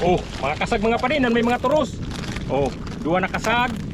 Oh, mga kasag mga padi, nan may mga turos. Oh, duwa na kasag.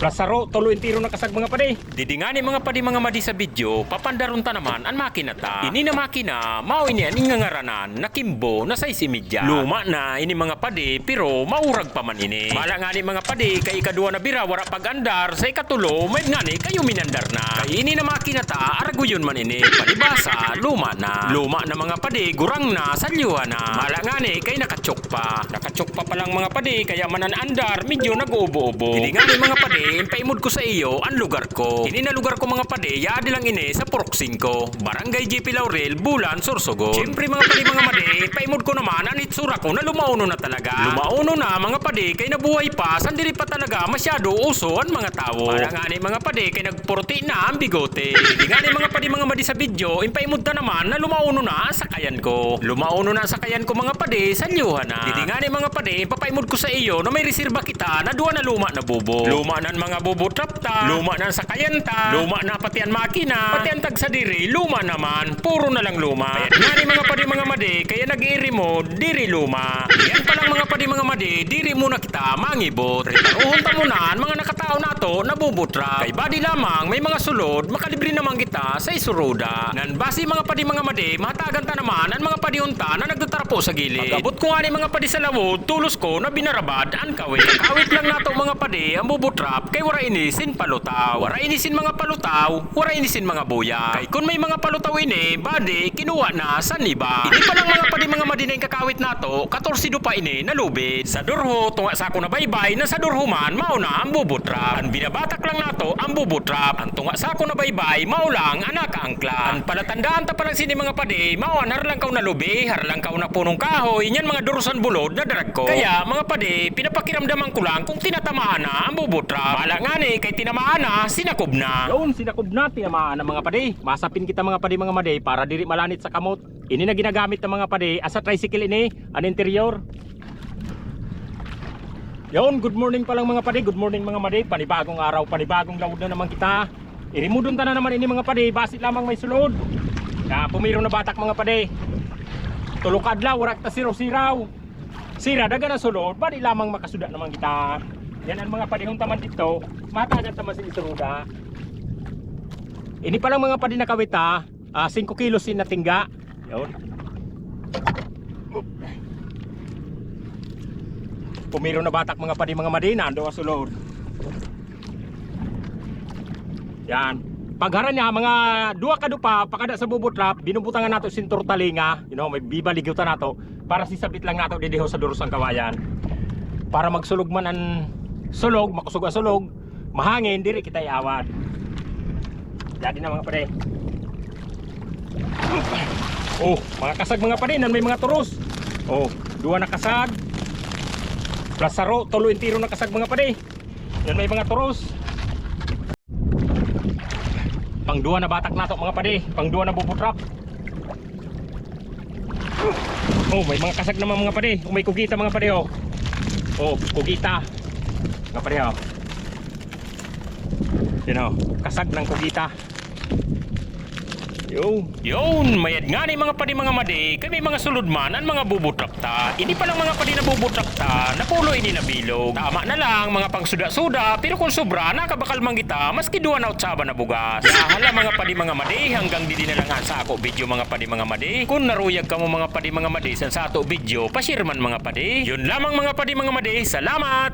Plus saro, tulo intiro na kasag mga padi. Didingani mga padi mga madi sa video, papandaron ta naman ang makina ta. Ini na makina, mao ini ang ingangaranan na kimbo na sa isimidya. Luma na ini mga padi, pero maurag pa man ini. Bala nga ni mga padi, kay ikaduwa na bira, wara pag-andar, sa ikatulo, may nga ni kayo minandar na. Kay ini na makina ta, araguyon man ini. Palibasa, luma na. Luma na mga padi, gurang na, salyuhan na. Bala nga ni, kay nakatsok pa. Nakatsok pa palang mga padi, kaya manan andar, medyo nag-ubo-ubo. Didingani mga padi, impaimod ko sa iyo ang lugar ko. Ini na lugar ko mga pade, yadi lang ini sa Porok 5. Barangay GP Laurel, Bulan, Sorsogon. Siyempre mga pade mga made, impaimod ko naman ang itsura ko na lumauno na talaga. Lumauno na mga pade, kay nabuhay pa, sandili pa talaga masyado uso ang mga tao. Para nga ni mga pade, kay nagpurti na ang bigote. Hindi nga ni mga pade mga madi sa video, impaimod na naman na lumauno na ang sakayan ko. Lumauno na ang sakayan ko mga pade, sa lyuhan na. Hindi nga ni mga pade, papaimod ko sa iyo na may reserba kita na duwa na luma na bubo. Luma na mga bubo trap ta, luma na ang sakayan ta, luma na pati ang makina, pati ang tag sa diri, luma naman, puro na lang luma. Kaya nga ni mga padi mga madi, kaya nag-iri mo, diri luma. Yan pa lang mga padi mga madi, diri muna kita mangibot. Ritaruhon ta muna ang mga nakatao nato na bubutra. Kay badi lamang, may mga sulod, makalibre naman kita sa isuruda. Nan basi mga padi mga madi, mahatagan ta naman ang mga padihunta na nagtatrapo sa gilid. Pagabot ko nga ni mga padi sa lawod, tulos ko na binarabad ang kawit. Kawit lang nato mga padi, ang bubutrap, kay wara inisin palutaw. Wara inisin mga palutaw, wara inisin mga buya. Kay kun may mga palutaw ini, badi, kinuha na sa niba. Ini pa lang mga padi mga madi na yung kakawit nato, 14 pa ini nalubid. Sa durho, tunga sa ako na baybay, na sa durho man, mauna ang bubutrap. Ang binabatak lang nato, ang bubutrap. Ang tunga sa ako na baybay, mao lang ang nakaangkla. Ang palatandaan ta palang sini mga padi, mao har lang kaw na lubi, har lang kaw na punong kahoy, yan mga durusan bulod na darag ko. Kaya mga padi, pinapakiramdaman ko lang kung tinatamaan na ang bubutrap. Bala nga ni, kay tinamaan na, sinakob na. Yun, sinakob na, tinamaan ng mga padi. Masapin kita mga padi mga madi para diri malanit sa kamot. Ini na ginagamit ng mga padi asa tricycle ini, ang interior. Yun, good morning pa lang mga padi, good morning mga madi. Panibagong araw, panibagong lawod na naman kita. Irimudon ta na naman ini mga padi, basit lamang may sulod. Na pumiro na batak mga padi. Tulog adlaw, warak ta siraw-siraw. Sira, daga na sulod, badi lamang makasuda naman kita. Yan ang mga padihong taman dito, matagat naman si isuruda. Ini pa lang mga padi na kawita, ah, 5 kilos sin na tingga. Yun. Pumiro na batak mga padi mga madina, ando ang sulod. Yan. Pagharan niya, mga duwa ka dupa, pakada sa bubutrap, binubutangan nato sintur talinga, you know, may bibaligyutan nato, para sisabit lang nato didiho sa duros ng kawayan. Para magsulog man ang sulog, makusog ang sulog, mahangin, diri kita iawad. Jadi na mga pare. Oh, mga kasag mga pare, nan may mga turos. Oh, duwa na kasag. Plus saro, tulo intiro na kasag mga pare. Yan may mga turos. Pang duwa na batak nato mga pare, pang duwa na bubutrap. Oh, may mga kasag naman mga pare. Oh, may kugita mga pare oh. Oh, kugita. Oh. Yan oh, kasag ng kugita. Yo. Yun, mayad nga ni mga padi mga madi, kay may mga sulod man ang mga bubutrap ta. Ini pa lang mga padi na bubutrap ta, napulo ini na bilog. Tama na lang, mga pang suda-suda, pero kung sobra, nakabakal man kita, maski duwa na utsaba na bugas. Yahala mga padi mga madi, hanggang didi na lang ang sa ako video mga padi mga madi. Kung naruyag ka mo mga padi mga madi sa ato video, pasirman mga padi. Yun lamang mga padi mga madi, salamat!